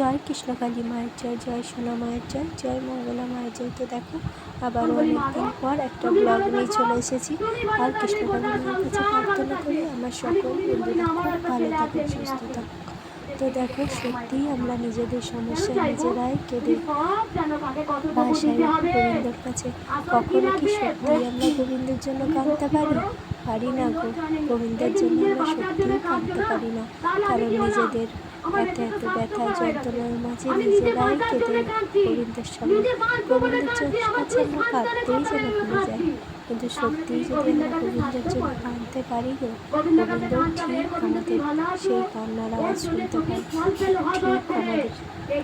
জয়, কৃষ্ণকালী মায়ের জয় জয় সোনা মায়ের জয় জয় মঙ্গলা মায়ের জয়। তো দেখো আবারও অনেকদিন পর একটা ব্লগ নিয়ে চলে এসেছি। আর কৃষ্ণকালী মায়ের কাছে প্রার্থনা করি, আমার সকল বন্ধুরা খুব ভালো থাকুক, সুস্থ থাকুক। তো দেখো সত্যিই আমরা নিজেদের সমস্যা নিজেরাই কেঁদে ভাষায় গোবিন্দর কাছে কখনো কি সত্যিই আমরা গোবিন্দের জন্য কাঁদতে পারি? পারি না গো। গোবিন্দের জন্য আমরা সত্যিই কাঁদতে পারি না। কারণ নিজেদের এত এত ব্যথা যন্ত্রণার মাঝে নিজেরাই কেঁদে গোবিন্দের সঙ্গে গোবিন্দের জন্য কাছে আমরা কাঁদতেই যেন ভুলে যাই কিন্তু সত্যিই যদি আমরা গোবিন্দের জন্য কাঁদতে পারি গো গোবিন্দ ঠিক আমাদের সেই কান্নার আওয়াজ শুনতে পাই ঠিক আমাদের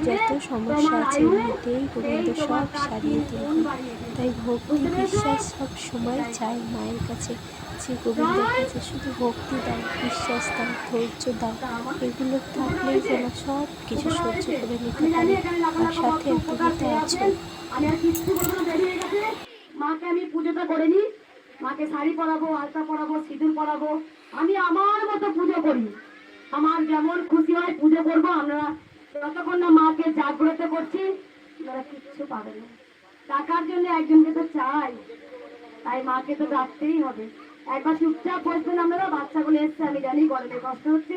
যত সমস্যা আছে এমনিতেই গোবিন্দ সব সারিয়ে তুলবে তাই ভক্তি বিশ্বাস সব সময় চাই মায়ের কাছে। যে গোবিন্দের কাছে শুধু ভক্তি দাও বিশ্বাস দাও ধৈর্য দাও এগুলো থাকলেই যেন সব কিছু সহ্য করে নিতে পারি আর সাথে তুমি আছো আমি আর গেছে মাকে আমি পুজোটা করে নি মাকে শাড়ি পরাবো, আলতা পরাবো, সিঁদুর পরাবো। আমি আমার মতো পুজো করি। আমার যেমন খুশি হয় পুজো করব। আমরা যতক্ষণ না মাকে জাগ্রত করছি আপনারা কিচ্ছু পাবেন না। টাকার জন্য একজনকে তো চাই। তাই মাকে তো ডাকতেই হবে। একবার চুপচাপ বসবেন আপনারা, বাচ্চাগুলো এসছে, আমি জানি গরমে কষ্ট হচ্ছে।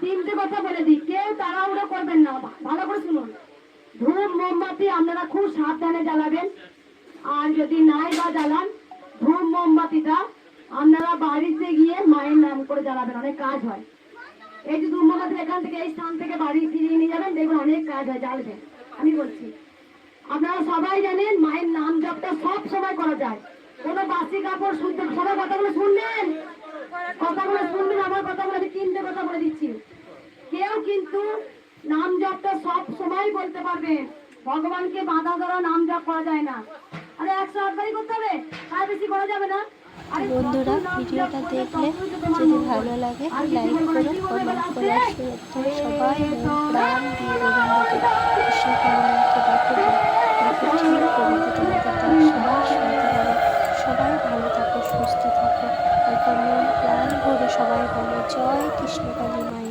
তিনটে কথা বলে দিই। কেউ তাড়াহুড়ো করবেন না ভালো করে শুনুন। ধূপ মোমবাতি আপনারা খুব সাবধানে জ্বালাবেন। আর যদি নাই বা জ্বালান ধূপ মোমবাতিটা আপনারা বাড়িতে গিয়ে মায়ের নাম করে জ্বালাবেন, অনেক কাজ হয়। এই যে ধূপ মোমবাতি এখান থেকে, এই স্থান থেকে বাড়ি ফিরিয়ে নিয়ে যাবেন, দেখুন অনেক কাজ হয় জ্বালবেন আমি বলছি, আপনারা সবাই জানেন মায়ের নাম জপটা সব সময় করা যায়। কোনো বাসি কাপড় শুদ্ধ সবাই কথাগুলো শুনলেন কথাগুলো শুনবেন আমার কথাগুলো আমি তিনটে কথা বলে দিচ্ছি কেউ কিন্তু নাম জপটা সব সময় বলতে পারবে। ভগবানকে বাধা ধরা নাম জপ করা যায় না। আরে একশো আটবারই করতে হবে? আর বেশি করা যাবে না। বন্ধুরা ভিডিওটা দেখলে যদি ভালো লাগে লাইক করো কমেন্ট করে? সবাই প্রাণ দিয়ে সবাই সবাই ভালো থাকো সুস্থ থাকো প্রাণ ভরে সবাই বলো জয় কৃষ্ণ কালী মা